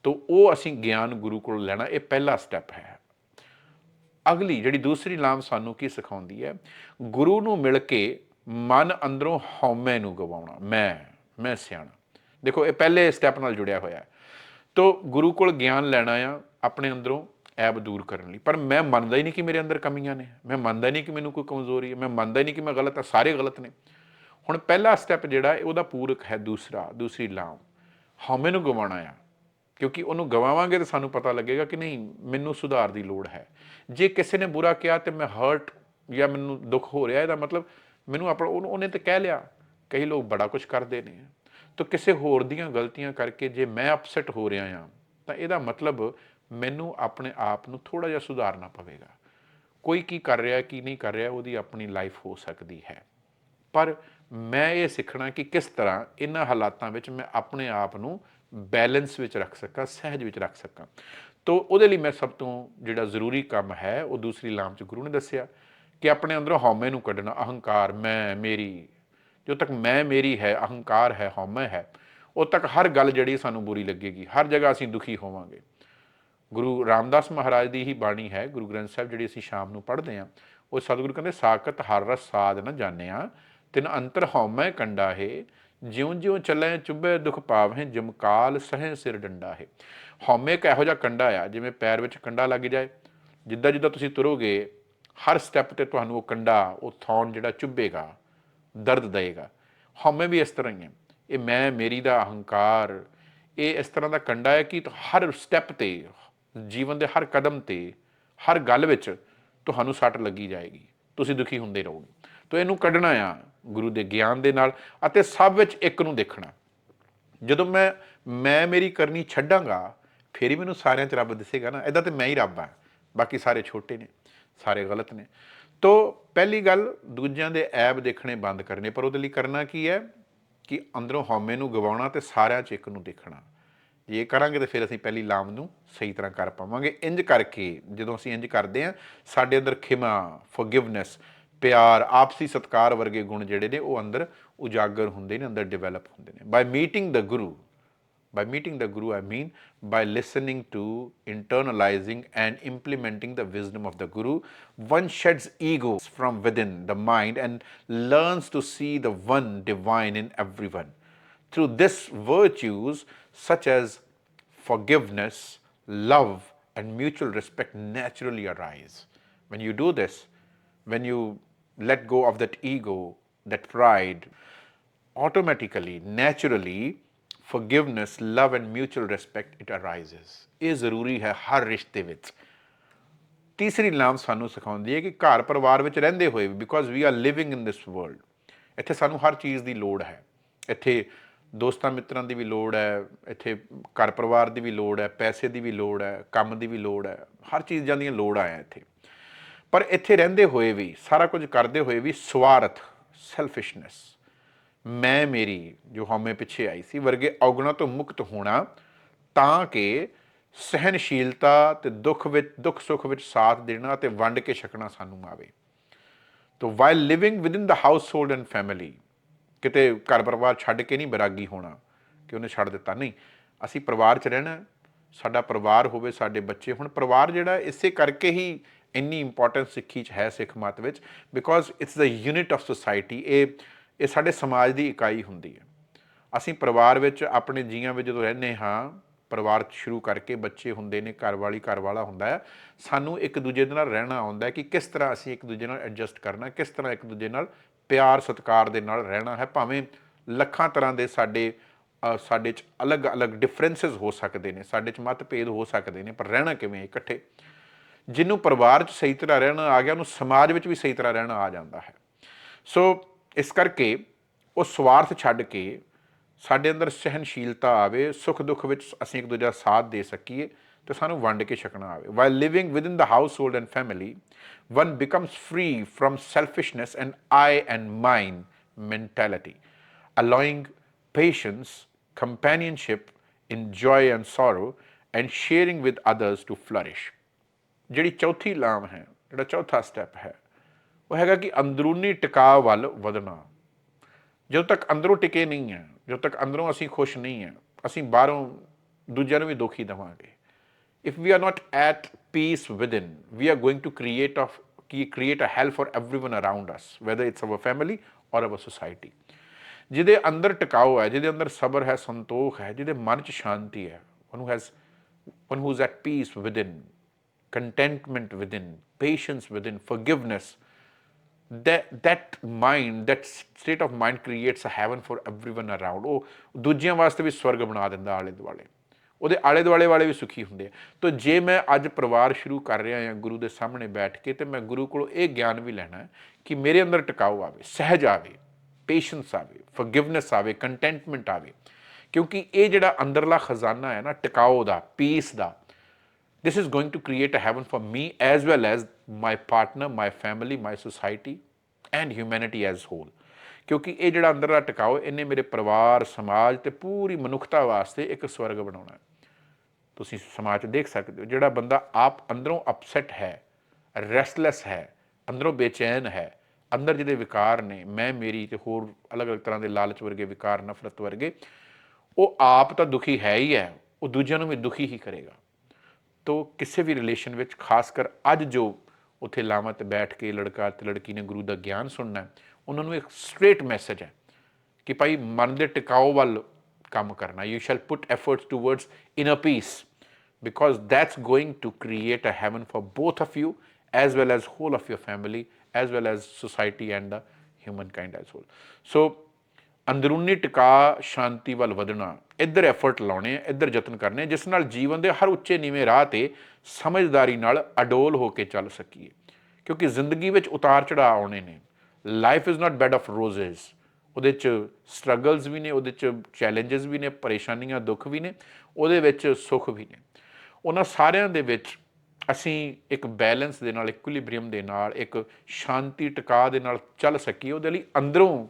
ਤੋ ਉਹ ਅਸੀਂ ਗਿਆਨ ਗੁਰੂ ਕੋਲ ਲੈਣਾ, ਇਹ ਪਹਿਲਾ ਸਟੈਪ ਹੈ। ਅਗਲੀ ਜਿਹੜੀ ਦੂਸਰੀ ਲਾਮ ਸਾਨੂੰ ਕੀ ਸਿਖਾਉਂਦੀ ਹੈ? ਗੁਰੂ ਨੂੰ ਮਿਲ ਕੇ ਮਨ ਅੰਦਰੋਂ ਹਉਮੈ ਨੂੰ ਗਵਾਉਣਾ, ਮੈਂ ਮੈਂ ਸਿਆਣਾ। ਦੇਖੋ, ਇਹ ਪਹਿਲੇ ਸਟੈਪ ਨਾਲ ਜੁੜਿਆ ਹੋਇਆ ਹੈ। ਤੋ ਗੁਰੂ ਕੋਲ ਗਿਆਨ ਲੈਣਾ ਆ ਆਪਣੇ ਅੰਦਰੋਂ, ਐਬ ਦੂਰ ਕਰਨ ਲਈ। ਪਰ ਮੈਂ ਮੰਨਦਾ ਹੀ ਨਹੀਂ ਕਿ ਮੇਰੇ ਅੰਦਰ ਕਮੀਆਂ ਨੇ। ਮੈਂ ਮੰਨਦਾ ਨਹੀਂ ਕਿ ਮੈਨੂੰ ਕੋਈ ਕਮਜ਼ੋਰੀ ਹੈ। ਮੈਂ ਮੰਨਦਾ ਹੀ ਨਹੀਂ ਕਿ ਮੈਂ ਗਲਤ ਹਾਂ। ਸਾਰੇ ਗਲਤ ਨੇ। ਹੁਣ ਪਹਿਲਾ ਸਟੈਪ ਜਿਹੜਾ, ਉਹਦਾ ਪੂਰਕ ਹੈ ਦੂਸਰਾ, ਦੂਸਰੀ ਲਾਮ। ਹਉਮੈ ਨੂੰ ਗਵਾਉਣਾ ਆ। ਕਿਉਂਕਿ ਉਹਨੂੰ ਗਵਾਵਾਂਗੇ ਤਾਂ ਸਾਨੂੰ ਪਤਾ ਲੱਗੇਗਾ ਕਿ ਨਹੀਂ, ਮੈਨੂੰ ਸੁਧਾਰ ਦੀ ਲੋੜ ਹੈ। ਜੇ ਕਿਸੇ ਨੇ ਬੁਰਾ ਕਿਹਾ ਤੇ ਮੈਂ ਹਰਟ ਜਾਂ ਮੈਨੂੰ ਦੁੱਖ ਹੋ ਰਿਹਾ, ਇਹਦਾ ਮਤਲਬ ਮੈਨੂੰ ਆਪਣਾ, ਉਹਨੂੰ- ਉਹਨੇ ਤਾਂ ਕਹਿ ਲਿਆ, ਕਈ ਲੋਕ ਬੜਾ ਕੁਝ ਕਰਦੇ ਨੇ। ਤਾਂ ਕਿਸੇ ਹੋਰ ਦੀਆਂ ਗਲਤੀਆਂ ਕਰਕੇ ਜੇ ਮੈਂ ਅਪਸੈਟ ਹੋ ਰਿਹਾ ਹਾਂ, ਤਾਂ ਇਹਦਾ ਮਤਲਬ ਮੈਨੂੰ ਆਪਣੇ ਆਪ ਨੂੰ ਥੋੜਾ ਜਿਹਾ ਸੁਧਾਰਨਾ ਪਵੇਗਾ। ਕੋਈ ਕੀ ਕਰ ਰਿਹਾ, ਕੀ ਨਹੀਂ ਕਰ ਰਿਹਾ, ਉਹਦੀ ਆਪਣੀ ਲਾਈਫ ਹੋ ਸਕਦੀ ਹੈ। ਪਰ ਮੈਂ ਇਹ ਸਿੱਖਣਾ ਕਿ ਕਿਸ ਤਰ੍ਹਾਂ ਇਹਨਾਂ ਹਾਲਾਤਾਂ ਵਿੱਚ ਮੈਂ ਆਪਣੇ ਆਪ ਨੂੰ ਬੈਲੈਂਸ ਵਿੱਚ ਰੱਖ ਸਕਾਂ, ਸਹਿਜ ਵਿੱਚ ਰੱਖ ਸਕਾਂ। ਤੋ ਉਹਦੇ ਲਈ ਮੈਂ ਸਭ ਤੋਂ ਜਿਹੜਾ ਜ਼ਰੂਰੀ ਕੰਮ ਹੈ, ਉਹ ਦੂਸਰੀ ਲਾਮ ਚ ਗੁਰੂ ਨੇ ਦੱਸਿਆ ਕਿ ਆਪਣੇ ਅੰਦਰੋਂ ਹਉਮੈ ਨੂੰ ਕੱਢਣਾ, ਅਹੰਕਾਰ, ਮੈਂ, ਮੇਰੀ, ਜੋ ਤੱਕ ਮੈਂ, ਮੇਰੀ ਹੈ, ਅਹੰਕਾਰ ਹੈ, ਹਉਮੈ ਹੈ, ਉਹ ਤੱਕ ਹਰ ਗੱਲ ਜਿਹੜੀ ਸਾਨੂੰ ਬੁਰੀ ਲੱਗੇਗੀ, ਹਰ ਜਗ੍ਹਾ ਅਸੀਂ ਦੁਖੀ ਹੋਵਾਂਗੇ। ਗੁਰੂ ਰਾਮਦਾਸ ਮਹਾਰਾਜ ਦੀ ਹੀ ਬਾਣੀ ਹੈ, ਗੁਰੂ ਗ੍ਰੰਥ ਸਾਹਿਬ ਜਿਹੜੀ ਅਸੀਂ ਸ਼ਾਮ ਨੂੰ ਪੜ੍ਹਦੇ ਹਾਂ, ਉਹ ਸਤਿਗੁਰੂ ਕਹਿੰਦੇ, ਸਾਖਤ ਹਰ ਰਸ ਸਾਧ ਨ ਜਾਣਿਆ, ਤਿਨ ਅੰਤਰ ਹਉਮੈ ਕੰਡਾ ਹੈ ਜਿਉਂ ਜਿਉਂ ਚੱਲੇ ਚੁੱਭੇ ਦੁਖ ਪਾਵਹਿ ਜਮਕਾਲ ਸਹਿ ਸਿਰ ਡੰਡਾ ਹੈ। ਹਉਮੈ ਇੱਕ ਇਹੋ ਜਿਹਾ ਕੰਡਾ ਆ, ਜਿਵੇਂ ਪੈਰ ਵਿੱਚ ਕੰਡਾ ਲੱਗ ਜਾਏ। ਜਿੱਦਾਂ ਜਿੱਦਾਂ ਤੁਸੀਂ ਤੁਰੋਗੇ, ਹਰ ਸਟੈਪ ਤੇ ਤੁਹਾਨੂੰ ਉਹ ਕੰਡਾ, ਉਹ ਥੌਣ ਜਿਹੜਾ ਚੁੱਭੇਗਾ, ਦਰਦ ਦੇਗਾ ਹਉਮੈ ਵੀ ਇਸ ਤਰ੍ਹਾਂ ਹੀ ਹੈ। ਇਹ ਮੈਂ, ਮੇਰੀ ਦਾ ਅਹੰਕਾਰ, ਇਹ ਇਸ ਤਰ੍ਹਾਂ ਦਾ ਕੰਡਾ ਹੈ ਕਿ ਹਰ ਸਟੈਪ ਤੇ, ਜੀਵਨ ਦੇ ਹਰ ਕਦਮ ਤੇ, ਹਰ ਗੱਲ ਵਿੱਚ ਤੁਹਾਨੂੰ ਸੱਟ ਲੱਗੀ ਜਾਏਗੀ। ਤੁਸੀਂ ਦੁਖੀ ਹੁੰਦੇ ਰਹੋਗੇ। ਤਾਂ ਇਹਨੂੰ ਕੱਢਣਾ ਆ। ਗੁਰੂ ਦੇ ਗਿਆਨ ਦੇ ਨਾਲ ਅਤੇ ਸਭ ਵਿੱਚ ਇੱਕ ਨੂੰ ਦੇਖਣਾ। ਜਦੋਂ ਮੈਂ ਮੈਂ ਮੇਰੀ ਕਰਨੀ ਛੱਡਾਂਗਾ, ਫਿਰ ਹੀ ਮੈਨੂੰ ਸਾਰਿਆਂ 'ਚ ਰੱਬ ਦਿਸੇਗਾ ਨਾ। ਇਦਾਂ ਤੇ ਮੈਂ ਹੀ ਰੱਬ ਆ ਬਾਕੀ ਸਾਰੇ ਛੋਟੇ ਨੇ, ਸਾਰੇ ਗਲਤ ਨੇ। ਤੋ ਪਹਿਲੀ ਗੱਲ, ਦੂਜਿਆਂ ਦੇ ਐਬ ਦੇਖਣੇ ਬੰਦ ਕਰਨੇ। ਪਰ ਉਹਦੇ ਲਈ ਕਰਨਾ ਕੀ ਹੈ ਕਿ ਅੰਦਰੋਂ ਹਉਮੈ ਨੂੰ ਗਵਾਉਣਾ ਤੇ ਸਾਰਿਆਂ 'ਚ ਇੱਕ ਨੂੰ ਦੇਖਣਾ। ਜੇ ਕਰਾਂਗੇ ਤਾਂ ਫਿਰ ਅਸੀਂ ਪਹਿਲੀ ਲਾਮ ਨੂੰ ਸਹੀ ਤਰ੍ਹਾਂ ਕਰ ਪਾਵਾਂਗੇ। ਇੰਜ ਕਰਕੇ ਜਦੋਂ ਅਸੀਂ ਇੰਜ ਕਰਦੇ ਹਾਂ, ਸਾਡੇ ਅੰਦਰ ਖਿਮਾ ਫੋਰਗਿਵਨੈਸ ਪਿਆਰ ਆਪਸੀ ਸਤਕਾਰ ਵਰਗੇ ਗੁਣ ਜਿਹੜੇ ਨੇ ਉਹ ਅੰਦਰ ਉਜਾਗਰ ਹੁੰਦੇ ਨੇ ਅੰਦਰ ਡਿਵੈਲਪ ਹੁੰਦੇ ਨੇ by meeting the Guru By meeting the Guru, I mean by listening to, internalizing, and implementing the wisdom of the Guru, one sheds ego from within the mind and learns to see the one divine in everyone. Through this, virtues such as forgiveness, love, and mutual respect naturally arise. When you do this, when you let go of that ego, that pride, automatically, naturally, forgiveness, love, and mutual respect, it arises. ਇਹ ਜ਼ਰੂਰੀ ਹੈ ਹਰ ਰਿਸ਼ਤੇ ਵਿੱਚ। ਤੀਸਰੀ ਨਾਮ ਸਾਨੂੰ ਸਿਖਾਉਂਦੀ ਹੈ ਕਿ ਘਰ ਪਰਿਵਾਰ ਵਿੱਚ ਰਹਿੰਦੇ ਹੋਏ because we are living in this world ਇੱਥੇ ਸਾਨੂੰ ਹਰ ਚੀਜ਼ ਦੀ ਲੋੜ ਹੈ। ਇੱਥੇ ਦੋਸਤਾਂ ਮਿੱਤਰਾਂ ਦੀ ਵੀ ਲੋੜ ਹੈ ਇੱਥੇ ਘਰ ਪਰਿਵਾਰ ਦੀ ਵੀ ਲੋੜ ਹੈ ਪੈਸੇ ਦੀ ਵੀ ਲੋੜ ਹੈ ਕੰਮ ਦੀ ਵੀ ਲੋੜ ਹੈ ਹਰ ਚੀਜ਼ਾਂ ਦੀਆਂ ਲੋੜ ਆ ਇੱਥੇ। ਪਰ ਇੱਥੇ ਰਹਿੰਦੇ ਹੋਏ ਵੀ, ਸਾਰਾ ਕੁਝ ਕਰਦੇ ਹੋਏ ਵੀ ਸਵਾਰਥ ਸੈਲਫਿਸ਼ਨੈਸ ਮੈਂ ਮੇਰੀ ਜੋ ਹਉਮੈ ਪਿੱਛੇ ਆਈ ਸੀ, ਵਰਗੇ ਔਗਣਾ ਤੋਂ ਮੁਕਤ ਹੋਣਾ ਤਾਂ ਕਿ ਸਹਿਨਸ਼ੀਲਤਾ ਤੇ ਦੁੱਖ ਵਿੱਚ, ਦੁੱਖ ਸੁੱਖ ਵਿੱਚ ਸਾਥ ਦੇਣਾ ਤੇ ਵੰਡ ਕੇ ਛਕਣਾ ਸਾਨੂੰ ਆਵੇ। ਤੋ while living with in the household and family ਕਿਤੇ ਘਰ ਪਰਿਵਾਰ ਛੱਡ ਕੇ ਨਹੀਂ ਬਰਾਗੀ ਹੋਣਾ, ਕਿ ਉਹਨੇ ਛੱਡ ਦਿੱਤਾ, ਨਹੀਂ। ਅਸੀਂ ਪਰਿਵਾਰ 'ਚ ਰਹਿਣਾ, ਸਾਡਾ ਪਰਿਵਾਰ ਹੋਵੇ, ਸਾਡੇ ਬੱਚੇ ਹੁਣ, ਪਰਿਵਾਰ ਜਿਹੜਾ, ਇਸੇ ਕਰਕੇ ਹੀ ਇੰਨੀ ਇੰਪੋਰਟੈਂਸ ਸਿੱਖੀ 'ਚ ਹੈ ਸਿੱਖ ਮਤ ਵਿੱਚ because it's the unit of society ਇਹ ਇਹ ਸਾਡੇ ਸਮਾਜ ਦੀ ਇਕਾਈ ਹੁੰਦੀ ਹੈ। ਅਸੀਂ ਪਰਿਵਾਰ ਵਿੱਚ ਆਪਣੇ ਜੀਆਂ ਵਿੱਚ ਜਦੋਂ ਰਹਿੰਦੇ ਹਾਂ, ਪਰਿਵਾਰ ਸ਼ੁਰੂ ਕਰਕੇ ਬੱਚੇ ਹੁੰਦੇ ਨੇ, ਘਰ ਵਾਲੀ ਘਰ ਵਾਲਾ ਹੁੰਦਾ ਹੈ, ਸਾਨੂੰ ਇੱਕ ਦੂਜੇ ਦੇ ਨਾਲ ਰਹਿਣਾ ਆਉਂਦਾ ਹੈ ਕਿ ਕਿਸ ਤਰ੍ਹਾਂ ਅਸੀਂ ਇੱਕ ਦੂਜੇ ਨਾਲ ਐਡਜਸਟ ਕਰਨਾ, ਕਿਸ ਤਰ੍ਹਾਂ ਇੱਕ ਦੂਜੇ ਨਾਲ ਪਿਆਰ, ਸਤਿਕਾਰ ਦੇ ਨਾਲ ਰਹਿਣਾ ਹੈ, ਭਾਵੇਂ ਲੱਖਾਂ ਤਰ੍ਹਾਂ ਦੇ ਸਾਡੇ ਸਾਡੇ 'ਚ ਅਲੱਗ-ਅਲੱਗ ਡਿਫਰੈਂਸਸ ਹੋ ਸਕਦੇ ਨੇ, ਸਾਡੇ 'ਚ ਮਤਭੇਦ ਹੋ ਸਕਦੇ ਨੇ, ਪਰ ਰਹਿਣਾ ਕਿਵੇਂ ਇਕੱਠੇ? ਜਿਹਨੂੰ ਪਰਿਵਾਰ 'ਚ ਸਹੀ ਤਰ੍ਹਾਂ ਰਹਿਣਾ ਆ ਗਿਆ ਉਹਨੂੰ ਸਮਾਜ ਵਿੱਚ ਵੀ ਸਹੀ ਤਰ੍ਹਾਂ ਰਹਿਣਾ ਆ ਜਾਂਦਾ ਹੈ ਸੋ ਇਸ ਕਰਕੇ ਉਹ ਸਵਾਰਥ ਛੱਡ ਕੇ ਸਾਡੇ ਅੰਦਰ ਸਹਿਨਸ਼ੀਲਤਾ ਆਵੇ ਸੁੱਖ ਦੁੱਖ ਵਿੱਚ ਅਸੀਂ ਇੱਕ ਦੂਜੇ ਦਾ ਸਾਥ ਦੇ ਸਕੀਏ ਤੇ ਸਾਨੂੰ ਵੰਡ ਕੇ ਛਕਣਾ ਆਵੇ while living with in the household and family one becomes free from selfishness and I and mine mentality allowing patience, companionship in joy and sorrow, and sharing with others to flourish. ਜਿਹੜੀ ਚੌਥੀ ਲਾਮ ਹੈ ਜਿਹੜਾ ਚੌਥਾ step ਹੈ ਉਹ ਹੈਗਾ ਕਿ ਅੰਦਰੂਨੀ ਟਿਕਾਅ ਵੱਲ ਵਧਣਾ ਜਦੋਂ ਤੱਕ ਅੰਦਰੋਂ ਟਿਕੇ ਨਹੀਂ ਹੈ ਜਦੋਂ ਤੱਕ ਅੰਦਰੋਂ ਅਸੀਂ ਖੁਸ਼ ਨਹੀਂ ਹੈ ਅਸੀਂ ਬਾਹਰੋਂ ਦੂਜਿਆਂ ਨੂੰ ਵੀ ਦੁੱਖ ਹੀ ਦੇਵਾਂਗੇ if we are not at peace within we are going to create of create a hell for everyone around us whether it's our family or our society ਜਿਹਦੇ ਅੰਦਰ ਟਿਕਾਓ ਹੈ ਜਿਹਦੇ ਅੰਦਰ ਸਬਰ ਹੈ ਸੰਤੋਖ ਹੈ ਜਿਹਦੇ ਮਨ 'ਚ ਸ਼ਾਂਤੀ ਹੈ one who has one who is at peace within contentment within, patience within, forgiveness, that that mind, that state of mind creates a heaven for everyone around. ਉਹ ਦੂਜਿਆਂ ਵਾਸਤੇ ਵੀ ਸਵਰਗ ਬਣਾ ਦਿੰਦਾ ਆਲੇ ਦੁਆਲੇ। ਉਹਦੇ ਆਲੇ ਦੁਆਲੇ ਵਾਲੇ ਵੀ ਸੁਖੀ ਹੁੰਦੇ ਆ। ਤਾਂ ਜੇ ਮੈਂ ਅੱਜ ਪਰਿਵਾਰ ਸ਼ੁਰੂ ਕਰ ਰਿਹਾ ਹਾਂ ਗੁਰੂ ਦੇ ਸਾਹਮਣੇ ਬੈਠ ਕੇ ਤੇ ਮੈਂ ਗੁਰੂ ਕੋਲੋਂ ਇਹ ਗਿਆਨ ਵੀ ਲੈਣਾ ਕਿ ਮੇਰੇ ਅੰਦਰ ਟਿਕਾਓ ਆਵੇ, ਸਹਿਜ ਆਵੇ ਪੇਸ਼ੈਂਸ ਆਵੇ ਫੋਰਗਿਵਨੈਸ ਆਵੇ ਕੰਟੈਂਟਮੈਂਟ ਆਵੇ। ਕਿਉਂਕਿ ਇਹ ਜਿਹੜਾ ਅੰਦਰਲਾ ਖਜ਼ਾਨਾ ਹੈ ਨਾ ਟਿਕਾਓ ਦਾ ਪੀਸ ਦਾ this is going to create a heaven for me as well as my partner, my family, my society and humanity as whole. ਕਿਉਂਕਿ ਇਹ ਜਿਹੜਾ ਅੰਦਰਲਾ ਟਿਕਾਓ ਇਹਨੇ ਮੇਰੇ ਪਰਿਵਾਰ ਸਮਾਜ ਤੇ ਪੂਰੀ ਮਨੁੱਖਤਾ ਵਾਸਤੇ ਇੱਕ ਸਵਰਗ ਬਣਾਉਣਾ ਹੈ ਤੁਸੀਂ ਸਮਾਜ 'ਚ ਦੇਖ ਸਕਦੇ ਹੋ ਜਿਹੜਾ ਬੰਦਾ ਆਪ ਅੰਦਰੋਂ ਅਪਸੈਟ ਹੈ ਰੈਸਟਲੈਸ ਹੈ ਅੰਦਰੋਂ ਬੇਚੈਨ ਹੈ ਅੰਦਰ ਜਿਹੜੇ ਵਿਕਾਰ ਨੇ ਮੈਂ ਮੇਰੀ ਤੇ ਹੋਰ ਅਲੱਗ-ਅਲੱਗ ਤਰ੍ਹਾਂ ਦੇ ਲਾਲਚ ਵਰਗੇ ਵਿਕਾਰ ਨਫ਼ਰਤ ਵਰਗੇ ਉਹ ਆਪ ਤਾਂ ਦੁਖੀ ਹੈ ਹੀ ਹੈ ਉਹ ਦੂਜਿਆਂ ਨੂੰ ਵੀ ਦੁਖੀ ਹੀ ਕਰੇਗਾ ਤੋ ਕਿਸੇ ਵੀ ਰਿਲੇਸ਼ਨ ਵਿੱਚ ਖਾਸ ਕਰ ਅੱਜ ਜੋ ਉੱਥੇ ਲਾਵਾਂ ਤੇ ਬੈਠ ਕੇ ਲੜਕਾ ਤੇ ਲੜਕੀ ਨੇ ਗੁਰੂ ਦਾ ਗਿਆਨ ਸੁਣਨਾ ਹੈ, ਉਹਨਾਂ ਨੂੰ ਇੱਕ ਸਟ੍ਰੇਟ ਮੈਸੇਜ ਹੈ ਕਿ ਭਾਈ ਮਨ ਦੇ ਟਿਕਾਓ ਵੱਲ ਕੰਮ ਕਰਨਾ you shall put efforts towards inner peace because that's going to create a heaven for both of you as well as whole of your family as well as society and the humankind as whole so ਅੰਦਰੂਨੀ ਟਿਕਾ ਸ਼ਾਂਤੀ ਵੱਲ ਵਧਣਾ, ਇੱਧਰ effort ਲਾਉਣੇ ਆ ਇੱਧਰ ਯਤਨ ਕਰਨੇ, ਜਿਸ ਨਾਲ ਜੀਵਨ ਦੇ ਹਰ ਉੱਚੇ ਨੀਵੇਂ ਰਾਹ ਤੇ ਸਮਝਦਾਰੀ ਨਾਲ ਅਡੋਲ ਹੋ ਕੇ ਚੱਲ ਸਕੀਏ। ਕਿਉਂਕਿ ਜ਼ਿੰਦਗੀ ਵਿੱਚ ਉਤਾਰ ਚੜਾਅ ਆਉਣੇ ਨੇ। Life is not bed of roses ਉਹਦੇ ਚ ਸਟਰਗਲਸ ਵੀ ਨੇ, ਉਹਦੇ ਚ ਚੈਲੰਜਸ ਵੀ ਨੇ, ਪਰੇਸ਼ਾਨੀਆਂ, ਦੁੱਖ ਵੀ ਨੇ, ਉਹਦੇ ਵਿੱਚ ਸੁੱਖ ਵੀ ਨੇ। ਉਹਨਾਂ ਸਾਰਿਆਂ ਦੇ ਵਿੱਚ ਅਸੀਂ ਇੱਕ ਬੈਲੈਂਸ ਦੇ ਨਾਲ ਇਕੁਇਲਿਬ੍ਰੀਅਮ ਦੇ ਨਾਲ, ਇੱਕ ਸ਼ਾਂਤੀ ਟਿਕਾ ਦੇ ਨਾਲ ਚੱਲ ਸਕੀਏ। ਉਹਦੇ ਲਈ ਅੰਦਰੋਂ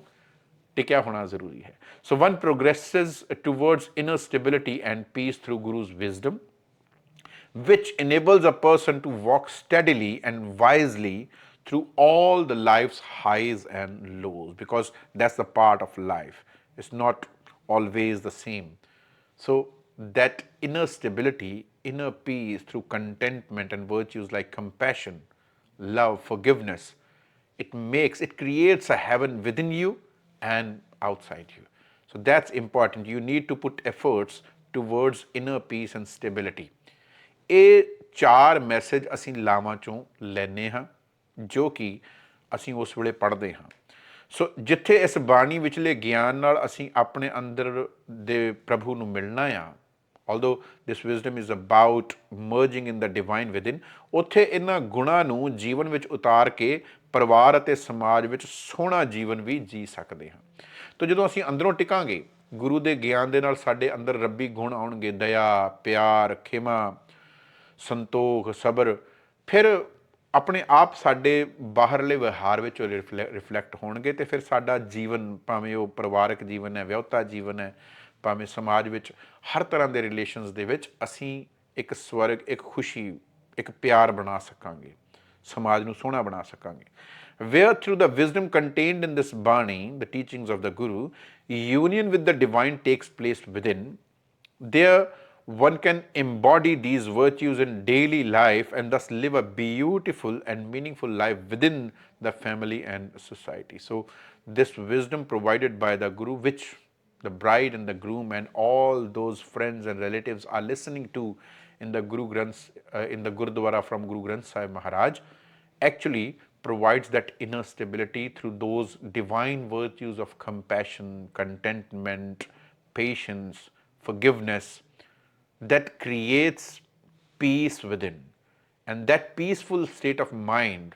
टिका होना जरूरी है। So one progresses towards inner stability and peace through which enables a person to walk steadily and wisely through all the life's highs and lows because that's the part of life. It's not always the same. So that inner stability inner peace through contentment and virtues like compassion love forgiveness it makes it creates a heaven within you and outside you so that's important you need to put efforts towards inner peace and stability ਇਹ ਚਾਰ message ਅਸੀਂ ਲਾਵਾਂ ਚੋਂ ਲੈਨੇ ਹਾਂ ਜੋ ਕਿ ਅਸੀਂ ਉਸ ਵੇਲੇ ਪੜ੍ਹਦੇ ਹਾਂ ਸੋ ਜਿੱਥੇ ਇਸ ਬਾਣੀ ਵਿਚਲੇ ਗਿਆਨ ਨਾਲ ਅਸੀਂ ਆਪਣੇ ਅੰਦਰ ਦੇ ਪ੍ਰਭੂ ਨੂੰ ਮਿਲਣਾ ਆ although this wisdom is about merging in the divine within, ਉੱਥੇ ਇਹਨਾਂ ਗੁਣਾਂ ਨੂੰ ਜੀਵਨ ਵਿੱਚ ਉਤਾਰ ਕੇ ਪਰਿਵਾਰ ਅਤੇ ਸਮਾਜ ਵਿੱਚ ਸੋਹਣਾ ਜੀਵਨ ਵੀ ਜੀ ਸਕਦੇ ਹਾਂ। ਤਾਂ ਜਦੋਂ ਅਸੀਂ ਅੰਦਰੋਂ ਟਿਕਾਂਗੇ, ਗੁਰੂ ਦੇ ਗਿਆਨ ਦੇ ਨਾਲ ਸਾਡੇ ਅੰਦਰ ਰੱਬੀ ਗੁਣ ਆਉਣਗੇ, ਦਇਆ, ਪਿਆਰ, ਖਿਮਾ, ਸੰਤੋਖ, ਸਬਰ, ਫਿਰ ਆਪਣੇ ਆਪ ਸਾਡੇ ਬਾਹਰਲੇ ਵਿਹਾਰ ਵਿੱਚ ਰਿਫਲੈਕਟ ਹੋਣਗੇ ਤੇ ਫਿਰ ਸਾਡਾ ਜੀਵਨ ਭਾਵੇਂ ਉਹ ਪਰਿਵਾਰਕ ਜੀਵਨ ਹੈ, ਵਿਆਹਤਾ ਜੀਵਨ ਹੈ ਭਾਵੇਂ ਸਮਾਜ ਵਿੱਚ ਹਰ ਤਰ੍ਹਾਂ ਦੇ ਰਿਲੇਸ਼ਨਸ ਦੇ ਵਿੱਚ ਅਸੀਂ ਇੱਕ ਸਵਰਗ ਇੱਕ ਖੁਸ਼ੀ ਇੱਕ ਪਿਆਰ ਬਣਾ ਸਕਾਂਗੇ ਸਮਾਜ ਨੂੰ ਸੋਹਣਾ ਬਣਾ ਸਕਾਂਗੇ where through the wisdom contained in this Bani, the teachings of the Guru, union with the divine takes place within. There, one can embody these virtues in daily life and thus live a beautiful and meaningful life within the family and society. So, this wisdom provided by the Guru, which the bride and the groom and all those friends and relatives are listening to in the Guru Granth, uh, in the Gurdwara from Guru Granth Sahib Maharaj, actually provides that inner stability through those divine virtues of compassion, contentment, patience, forgiveness that creates peace within. And that peaceful state of mind,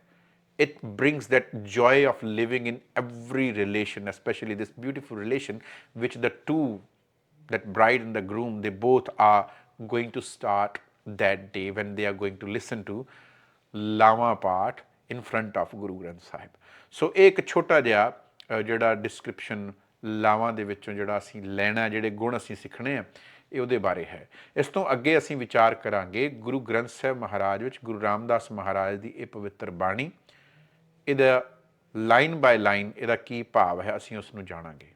it brings that joy of living in every relation, especially this beautiful relation which the two, that bride and the groom, they both are going to start that day when they are going to listen to Lama part in front of Guru Granth Sahib. ਸੋ ਇਹ ਇੱਕ ਛੋਟਾ ਜਿਹਾ ਅ, ਜਿਹੜਾ description ਲਾਵਾਂ ਦੇ ਵਿੱਚੋਂ ਜਿਹੜਾ ਅਸੀਂ ਲੈਣਾ ਜਿਹੜੇ ਗੁਣ ਅਸੀਂ ਸਿੱਖਣੇ ਆ ਇਹ ਉਹਦੇ ਬਾਰੇ ਹੈ ਇਸ ਤੋਂ ਅੱਗੇ ਅਸੀਂ ਵਿਚਾਰ ਕਰਾਂਗੇ ਗੁਰੂ ਗ੍ਰੰਥ ਸਾਹਿਬ ਮਹਾਰਾਜ ਵਿੱਚ ਗੁਰੂ ਰਾਮਦਾਸ ਮਹਾਰਾਜ ਦੀ ਇਹ ਪਵਿੱਤਰ ਬਾਣੀ ਇਹਦਾ ਲਾਈਨ ਬਾਈ ਲਾਈਨ ਇਹਦਾ ਕੀ ਭਾਵ ਹੈ ਅਸੀਂ ਉਸ ਨੂੰ ਜਾਣਾਂਗੇ।